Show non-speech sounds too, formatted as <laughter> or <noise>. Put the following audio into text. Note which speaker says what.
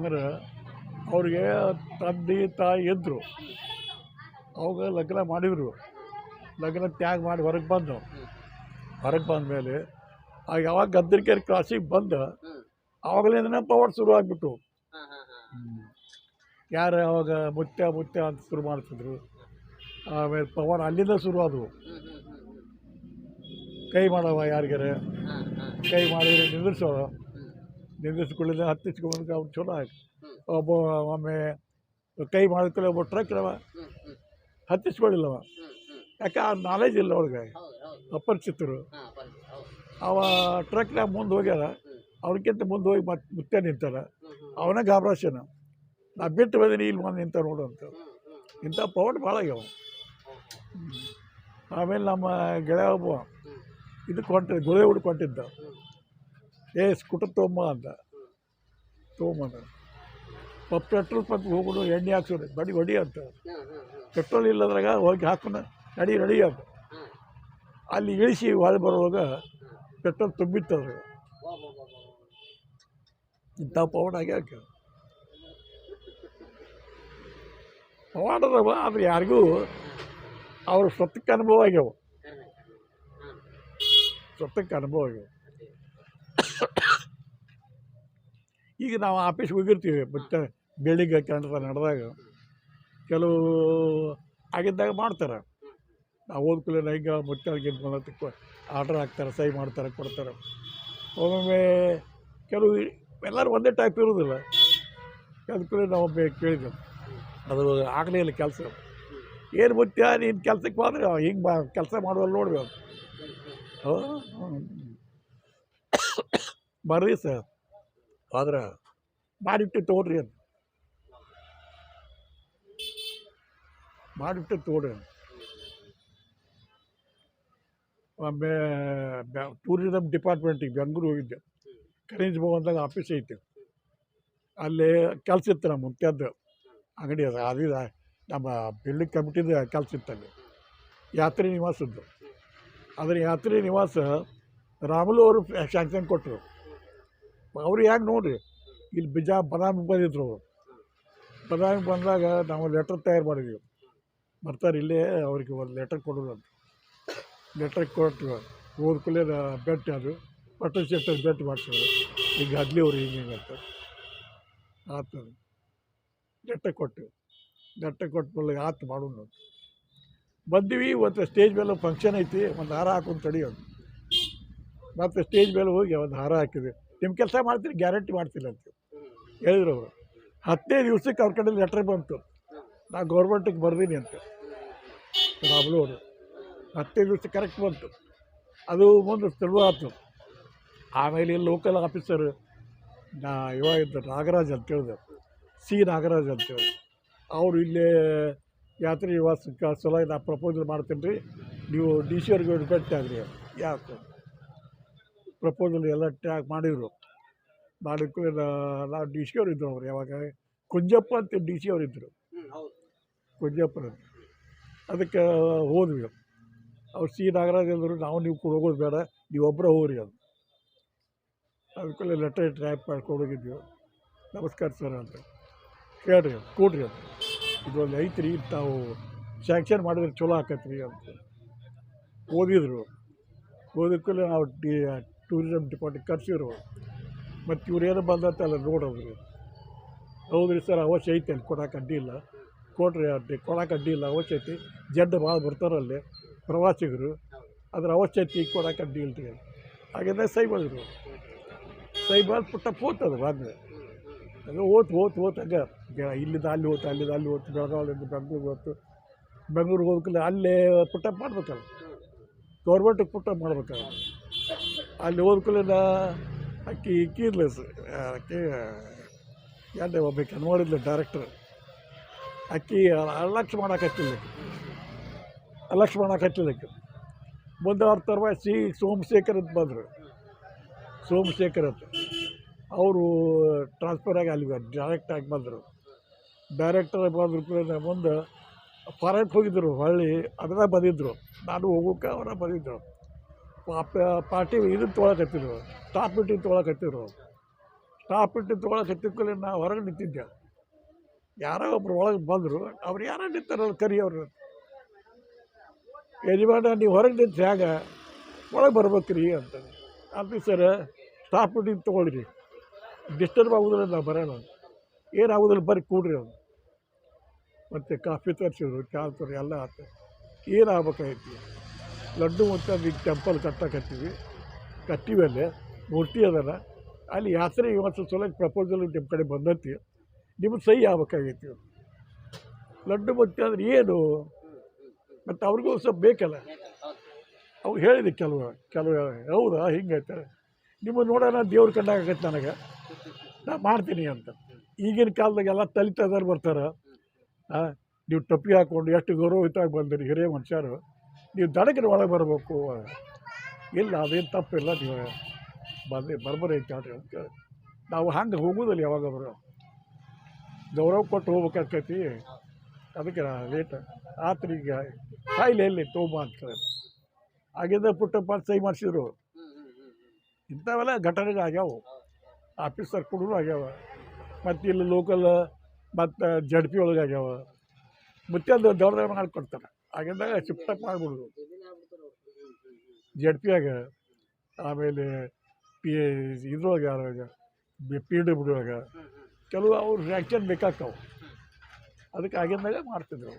Speaker 1: ಅಂದ್ರೆ ಅವ್ರಿಗೆ ತಂದೆ ತಾಯಿ ಇದ್ದರು ಅವಾಗ ಲಗ್ನ ಮಾಡಿದರು. ಲಗ್ನ ತ್ಯಾಗ ಮಾಡಿ ಹೊರಗೆ ಬಂದು. ಹೊರಗೆ ಬಂದ ಮೇಲೆ ಆಗ ಯಾವಾಗ ಗದ್ದರಿಕೆರೆ ಕ್ರಾಸಿಗೆ ಬಂದು ಆವಾಗಲಿಂದನೇ ಪವರ್ ಶುರು ಆಗಿಬಿಟ್ಟು. ಯಾರು ಅವಾಗ ಮುತ್ಯ ಮುತ್ಯ ಅಂತ ಶುರು ಮಾಡ್ತಿದ್ರು. ಆಮೇಲೆ ಪವರ್ ಅಲ್ಲಿಂದ ಶುರು ಆದವು. ಕೈ ಮಾಡವ ಯಾರಿಗಾರ? ಕೈ ಮಾಡಿದ್ರೆ ನಿಂದಿರ್ಸೋ ನಿಂದಿಸ್ಕೊಳ್ಳಿಲ್ಲ ಹತ್ತಿಸ್ಕೊಂಡು ಅವ್ನು ಚಲೋ ಆಯ್ತು ಒಬ್ಬ ಒಮ್ಮೆ ಕೈ ಮಾಡಿದ್ಕೊಳ್ಳಿ ಒಬ್ಬ ಟ್ರಕ್ ಅವ. ಹತ್ತಿಸ್ಕೊಳ್ಳಿಲ್ಲವ ಯಾಕೆ ಆ ನಾಲೆಜ್ ಇಲ್ಲ ಅವ್ರಿಗೆ ಅಪರಿಚಿತರು. ಅವ ಟ್ರಕ್ನಾಗ ಮುಂದೆ ಹೋಗ್ಯಾರ. ಅವ್ರಿಗಿಂತ ಮುಂದೆ ಹೋಗಿ ಮತ್ತೆ ಮುತ್ತೆ ನಿಂತಾರ. ಅವನ ಗಾಬ್ರಾಶನ ನಾ ಬಿಟ್ಟು ಬಂದೀನಿ ಇಲ್ಲಿ ಬಂದು ನಿಂತ ನೋಡು ಅಂತ. ಇಂಥ ಪವರ್ ಭಾಳ ಆಗ್ಯಾವ. ಆಮೇಲೆ ನಮ್ಮ ಗೆಳೆಯ ಒಬ್ಬ. ಇದು ಹೊಂಟಿದ್ದ ಗುಳೆ ಹುಡು ಕೊಂಡಿದ್ದ ಏ, ಸ್ಕೂಟರ್ ತೊಗೊಂಬ ಅಂತ. ತೊಗೊಂಬಂದ ಪೆಟ್ರೋಲ್ ಪಂಪ್ ಹೋಗೋದು ಎಣ್ಣೆ ಹಾಕ್ಸೋದು ಬಡಿ ಹೊಡಿ ಅಂತ. ಪೆಟ್ರೋಲ್ ಇಲ್ಲದ್ರಾಗ ಹೋಗಿ ಹಾಕೋಣ. ನಡಿ ರೆಡಿ ಅಂತ. ಅಲ್ಲಿ ಇಳಿಸಿ ಹೊಳೆ ಬರೋವಾಗ ಪೆಟ್ರೋಲ್ ತುಂಬಿತ್ತು ಅದ್ರಾಗ. ಇಂಥ ಪವಾಡಾಗೆ ಹಾಕ ಪವಾಡ ಆದ್ರೆ ಯಾರಿಗೂ ಅವ್ರ ಸ್ವತ್ತಕ್ಕೆ ಅನುಭವ ಆಗ್ಯಾವ. ಸ್ವತ್ತಕ್ಕೆ ಅನುಭವ ಆಗ್ಯಾವ. ಈಗ ನಾವು ಆಫೀಸ್ಗೆ ಹೋಗಿರ್ತೀವಿ ಮತ್ತೆ ಬೆಳಿಗ್ಗೆ ಕೆಲಸ ನಡೆದಾಗ ಕೆಲವು ಆಗಿದ್ದಾಗ ಮಾಡ್ತಾರೆ. ನಾವು ಓದ್ಕೊಳ್ಳಿ ಹಿಂಗೆ ಮತ್ತೆ ಗೆದ್ದು ಆರ್ಡ್ರ್ ಹಾಕ್ತಾರೆ ಸಹಿ ಮಾಡ್ತಾರೆ ಕೊಡ್ತಾರೆ. ಒಮ್ಮೊಮ್ಮೆ ಕೆಲವು ಎಲ್ಲರೂ ಒಂದೇ ಟೈಪ್ ಇರೋದಿಲ್ಲ. ಅದಕ್ಕೂ ನಾವು ಬೇ ಕೇಳಿದ್ದೆವು ಅದು ಇಲ್ಲ ಕೆಲಸ. ಏನು ಗೊತ್ತಾ ನೀನು ಕೆಲಸಕ್ಕೆ ಹೋದ್ರೆ ಹಿಂಗೆ ಬಾ ಕೆಲಸ ಮಾಡುವಲ್ಲಿ ನೋಡ್ಬೇಕು. <coughs> ಬರ್ರಿ ಸರ್. ಆದ್ರೆ ಮಾಡಿಟ್ಟು ತೊಗೊಳ್ರಿ ಅಂತ. ಮಾಡಿಟ್ಟು ತೊಗೊಳ್ರಿ ಅಂತ. ಟೂರಿಸಮ್ ಡಿಪಾರ್ಟ್ಮೆಂಟಿಗೆ ಬೆಂಗಳೂರು ಹೋಗಿದ್ದೆ. ಕರೇಂಜ್ ಭವನದಾಗ ಆಫೀಸ್ ಐತೆ. ಅಲ್ಲಿ ಕೆಲಸ ಇತ್ತು ನಮ್ಮ ಮುಂತ್ಯದ್ದು. ಅಂಗಡಿ ಅದ, ಅದು ನಮ್ಮ ಬಿಲ್ಡಿಂಗ್ ಕಮಿಟಿದು ಕೆಲಸ ಇತ್ತಲ್ಲಿ ಯಾತ್ರಿ ನಿವಾಸದ್ದು. ಅದ್ರ ಯಾತ್ರಿ ನಿವಾಸ ರಾಮುಲು ಅವರು ಶಾಂಕ್ಷನ್ ಕೊಟ್ಟರು ಅವ್ರು ಯಾಕೆ ನೋಡಿರಿ? ಇಲ್ಲಿ ಬಿಜಾ ಬದಾಮಿ ಬಂದಿದ್ರು ಅವರು. ಬದಾಮಿ ಬಂದಾಗ ನಾವು ಲೆಟರ್ ತಯಾರು ಮಾಡಿದ್ವಿ. ಬರ್ತಾರೆ ಇಲ್ಲೇ, ಅವ್ರಿಗೆ ಒಂದು ಲೆಟರ್ ಕೊಡೋದು ಅಂತ. ಲೆಟರ್ ಕೊಟ್ಟು ಓದ್ಕೊಳ್ಳೆ ಬೆಟ್ಟು ಅದು. ಪಟ್ಟಣ ಸೆಟ್ಟ ಬೆಟ್ಟು ಮಾಡಿಸೋದು ಈಗ ಅದ್ಲಿ ಅವ್ರು ಹಿಂಗೆ ಹಿಂಗೆ ಅಂತ ಆತು. ಲೆಟರ್ ಕೊಟ್ಟು. ಲೆಟರ್ ಕೊಟ್ಟು ಮೇಲೆ ಆತು ಮಾಡೋಣ ಬಂದೀವಿ, ಒಂದು ಸ್ಟೇಜ್ ಮೇಲೆ ಫಂಕ್ಷನ್ ಐತಿ. ಒಂದು ಹಾರ ಹಾಕೊಂಡು ತಡಿಯೋದು ಮತ್ತು ಸ್ಟೇಜ್ ಮೇಲೆ ಹೋಗಿ ಒಂದು ಹಾರ ಹಾಕಿದ್ವಿ. ನಿಮ್ಮ ಕೆಲಸ ಮಾಡ್ತೀರಿ ಗ್ಯಾರಂಟಿ ಮಾಡ್ತೀನಿ ಅಂತ ಹೇಳಿದ್ರು ಅವರು. ಹತ್ತನೇ ದಿವ್ಸಕ್ಕೆ ಅವ್ರ ಕಡೆ ಲೆಟ್ರ್ ಬಂತು. ನಾ ಗೌರ್ಮೆಂಟಿಗೆ ಬರ್ದೀನಿ ಅಂತ. ರಾಮುಲು ಅವರು. ಹತ್ತನೇ ದಿವಸ ಕರೆಕ್ಟ್ ಬಂತು. ಅದು ಮುಂದೆ ತೆಳುವು ಆಮೇಲೆ ಇಲ್ಲಿ ಲೋಕಲ್ ಆಫೀಸರ್ ನಾ ಇದ್ದ ನಾಗರಾಜ್ ಅಂತ ಹೇಳಿದೆ ಸಿ ನಾಗರಾಜ್ ಅಂತ ಅಂತೇಳಿ ಅವರು ಇಲ್ಲೇ ಯಾತ್ರಿ ನಿವಾಸಕ್ಕೆ ಸಲ ನಾ ಪ್ರಪೋಸಲ್ ಮಾಡ್ತೀನಿ ರೀ. ನೀವು ಡಿ ಸಿ ಅವ್ರಿಗೆ ಭೇಟಿ ಆಗ್ರಿ ಯಾಕೆ? ಪ್ರಪೋಸಲ್ ಎಲ್ಲ ಟ್ರ್ಯಾಕ್ ಮಾಡಿದರು. ಮಾಡಿದ್ದು ನಾವು ಡಿ ಸಿ ಅವರು ಇದ್ದರು ಅವರು ಯಾವಾಗ? ಕುಂಜಪ್ಪ ಅಂತ ಡಿ ಸಿ ಅವರು ಇದ್ದರು ಕುಂಜಪ್ಪನ ಅದಕ್ಕೆ ಹೋದ್ವಿ ಅವ್ರು ಸಿ ನಾಗರಾಜ್ ಅಂದರು ನಾವು ನೀವು ಕೂಡ ಹೋಗೋದು ಬೇಡ ನೀವು ಒಬ್ಬರೇ ಹೋಗ್ರಿ ಅದು ಅದಕ್ಕೆಲ್ಲ ಲೆಟರ್ ಟ್ರ್ಯಾಪ್ ಮಾಡ್ಕೊಂಡು ಹೋಗಿದ್ವಿ. ನಮಸ್ಕಾರ ಸರ್ ಅಂತ. ಕೇಳ್ರಿ ಅದು ಕೊಡ್ರಿ ಅದು ಇದೊಂದು ಐತ್ರಿ ತಾವು ಸ್ಯಾಂಕ್ಷನ್ ಮಾಡಿದ್ರೆ ಚಲೋ ಆಕತ್ರಿ ಅಂತ. ಓದಿದ್ರು. ಓದಕ್ಕೂ ನಾವು ಡಿ ಟೂರಿಸಮ್ ಡಿಪಾರ್ಟ್ಮೆಂಟ್ ಕರ್ಸಿದ್ರು. ಮತ್ತು ಇವ್ರು ಏನು ಬಂದಂತೆಲ್ಲ ನೋಡೋದ್ರಿ ಹೌದ್ರಿ ಸರ್, ಅವಶ್ಯ ಐತೆ ಅಲ್ಲಿ ಕೊಡೋಕೆ ಅಡ್ಡಿ ಇಲ್ಲ. ಕೊಡ್ರಿ ಅಡ್ಡಿ ಕೊಡೋಕೆ ಅಡ್ಡಿ ಇಲ್ಲ, ಅವಶ್ಯ ಐತಿ. ಜಡ್ಡು ಭಾಳ ಬರ್ತಾರಲ್ಲಿ ಪ್ರವಾಸಿಗರು. ಅದ್ರ ಐತಿ ಕೊಡೋಕೆ ಅಡ್ಡಿ ಇಲ್ರಿ. ಹಾಗೆಲ್ಲ ಸೈ ಸೈಬಲ್ ಸೈ ಮಾಡಿ ಪುಟ್ಟ ಹೋತದು ಬಂದರೆ ಅದು ಓತು ಓತ್ ಓತ್ ಹಂಗೆ. ಇಲ್ಲಿಂದ ಅಲ್ಲಿ ಹೋತು, ಅಲ್ಲಿಂದ ಅಲ್ಲಿ ಹೋತು ಬೆಳಗಾವಿಯಿಂದ ಬೆಂಗ್ಳೂರಿಗೆ ಓತು ಬೆಂಗ್ಳೂರಿಗೆ ಹೋಗ್ಬೇಕಲ್ಲ ಅಲ್ಲೇ ಪುಟ್ಟ ಮಾಡ್ಬೇಕಲ್ಲ. ಗೌರ್ಮೆಂಟಿಗೆ ಪುಟ್ಟ ಮಾಡ್ಬೇಕಲ್ಲ. ಅಲ್ಲಿ ಹೋದ್ಕೂಲಿಂದ ಅಕ್ಕಿ ಕೀರ್ಲೆಸ್ ಅಕ್ಕಿ ಯಾಕೆ ಒಬ್ಬಕ್ಕೆ ನೋಡಿದ್ಲು ಡೈರೆಕ್ಟ್ರ್ ಅಕ್ಕಿ ಅಲಕ್ಷ ಮಾಡಕತ್ತಿಲ್ಲ ಅಲಕ್ಷ ಮಾಡಕತ್ತಿಲ್ಲ ಆಕಿ ಮುಂದೆ ಅವ್ರ ತರ್ವ ಸಿ, ಸೋಮಶೇಖರ್ ಅಂತ ಬಂದರು. ಸೋಮಶೇಖರ್ ಅಂತ. ಅವರು ಟ್ರಾನ್ಸ್ಫರ್ ಆಗಿ ಅಲ್ಲಿ ಡೈರೆಕ್ಟಾಗಿ ಬಂದರು. ಡೈರೆಕ್ಟರ್ ಬಂದ್ರು ಕೂಡ ಮುಂದೆ ಫಾರೆನ್ಗೆ ಹೋಗಿದ್ದರು ಹೊಳ್ಳಿ ಅದನ್ನ ಬಂದಿದ್ದರು ನಾನು ಹೋಗೋಕೆ ಅವರ ಬಂದಿದ್ದರು ಪಾರ್ಟಿ ಇದನ್ನು ತೊಗೊಳಕತ್ತಿದ್ರು ಟಾಪ್ ಮೀಟಿಂಗ್ ಸ್ಟಾಪ್ ಇಟ್ಟು ತೊಗೊಳಕ್ಕೆ ತಿಳ್ಕೊಳ್ಳಿ ನಾ ಹೊರಗೆ ನಿಂತಿದ್ದೆ. ಯಾರೋ ಒಬ್ರು ಒಳಗೆ ಬಂದರು. ಅವ್ರು ಯಾರೋ ನಿಂತಾರಲ್ಲ ಕರಿ ಅವರು. ಯಜಮಾನ, ನೀವು ಹೊರಗೆ ನಿಂತು ಹೇಗೆ ಒಳಗೆ ಬರ್ಬೇಕ್ರಿ ಅಂತ ಸರ್ ಸ್ಟಾಪ್ ಇಟ್ಟು ತೊಗೊಳ್ರಿ. ಡಿಸ್ಟರ್ಬ್ ಆಗೋದಿಲ್ಲ ನಾವು ಬರೋಣ ಏನಾಗೋದಿಲ್ಲ ಬರ್ರಿ ಕೂಡ್ರಿ ಅವ್ನು ಮತ್ತು ಕಾಫಿ ತರಿಸಿದ್ರು, ಚಾ ತರಿ, ಎಲ್ಲ ಆಯ್ತು ಏನು ಆಗ್ಬೇಕಾಗೈತಿ ಲಡ್ಡು ಮತ್ತು ಈಗ ಟೆಂಪಲ್ ಕಟ್ಟಕತ್ತೀವಿ. ಕಟ್ಟಿವಿ ಅಲ್ಲಿ ಮೂರ್ತಿ ಅದಲ್ಲ. ಅಲ್ಲಿ ಯಾತ್ರೆ ಇವತ್ತು ಸಲ ಪ್ರಪೋಸಲ್ ನಿಮ್ಮ ಕಡೆ ಬಂದೈತಿ. ನಿಮ್ಗೆ ಸಹಿ ಆಗ್ಬೇಕಾಗೈತಿ ಲಡ್ಡು ಮತ್ತೆ ಅಂದ್ರೆ ಏನು? ಮತ್ತು ಅವ್ರಿಗೂ ಸ್ವಲ್ಪ ಬೇಕಲ್ಲ? ಅವ್ರು ಹೇಳಿದೆ ಕೆಲವು ಕೆಲವು ಹೌದಾ, ಹಿಂಗೆ ಹೇಳ್ತಾರೆ ನಿಮ್ಮ ನೋಡೋಣ, ದೇವ್ರ ಕಂಡಾಗತ್ತೆ ನನಗೆ. ನಾ ಮಾಡ್ತೀನಿ ಅಂತ. ಈಗಿನ ಕಾಲದಾಗೆಲ್ಲ ತಲಿತದಾರು ಬರ್ತಾರೆ. ನೀವು ಟಪ್ಪಿ ಹಾಕ್ಕೊಂಡು ಎಷ್ಟು ಗೌರವಯುತವಾಗಿ ಬಂದಿರಿ ಹಿರಿಯ ಮನುಷ್ಯರು. ನೀವು ದಡಗಿನ ಒಳಗೆ ಬರಬೇಕು ಇಲ್ಲ, ಅದೇನು ತಪ್ಪಿಲ್ಲ ನೀವು. ಬಂದು, ಬರ್ಬರೈತೆ ಅಂತ ಕೇಳಿ. ನಾವು ಹಂಗೆ ಹೋಗೋದಿಲ್ಲ ಯಾವಾಗ ಬರೋ ಗೌರವ ಕೊಟ್ಟು ಹೋಗ್ಬೇಕಾಗ್ತೈತಿ. ಅದಕ್ಕೆ ಲೇಟ್. ಆತ್ರಿ ಈಗ ಕಾಯಿಲೆ ಎಲ್ಲಿ? ತೋಬ ಅಂತ ಕೇಳಿದ್ರು ಆಗಿದ್ದ ಪುಟ್ಟಪ್ಪ ಅಂತ ಸಹಿ ಮಾಡಿಸಿದ್ರು. ಇಂಥವೆಲ್ಲ ಘಟನೆಗಳು ಆಗ್ಯಾವು. ಆಫೀಸರ್ ಕೂಡ ಆಗ್ಯಾವ. ಮತ್ತು ಇಲ್ಲಿ ಲೋಕಲ್ ಮತ್ತು ಜಡ್ ಪಿ ಒಳಗೆ ಆಗ್ಯಾವ. ಮುತ್ಯಂದು ದೊಡ್ಡ ದೊಡ್ಡ ಆಗಿದ್ದಾಗ ಶಿಫ್ಟಪ್ ಮಾಡಿಬಿಡೋದು. ಜಡ್ ಪಿ ಆಗ ಆಮೇಲೆ ಪಿ ಇದ್ರೊಳಗೆ ಯಾರಾಗ ಪಿ ಡಬ್ಲ್ಯೂ ಆಗ? ಕೆಲವು ಅವ್ರು ರಿಯಾಕ್ಷನ್ ಬೇಕಾಗ್ತಾವೆ. ಅದಕ್ಕೆ ಆಗಿದ್ದಾಗ ಮಾಡ್ತಿದ್ರು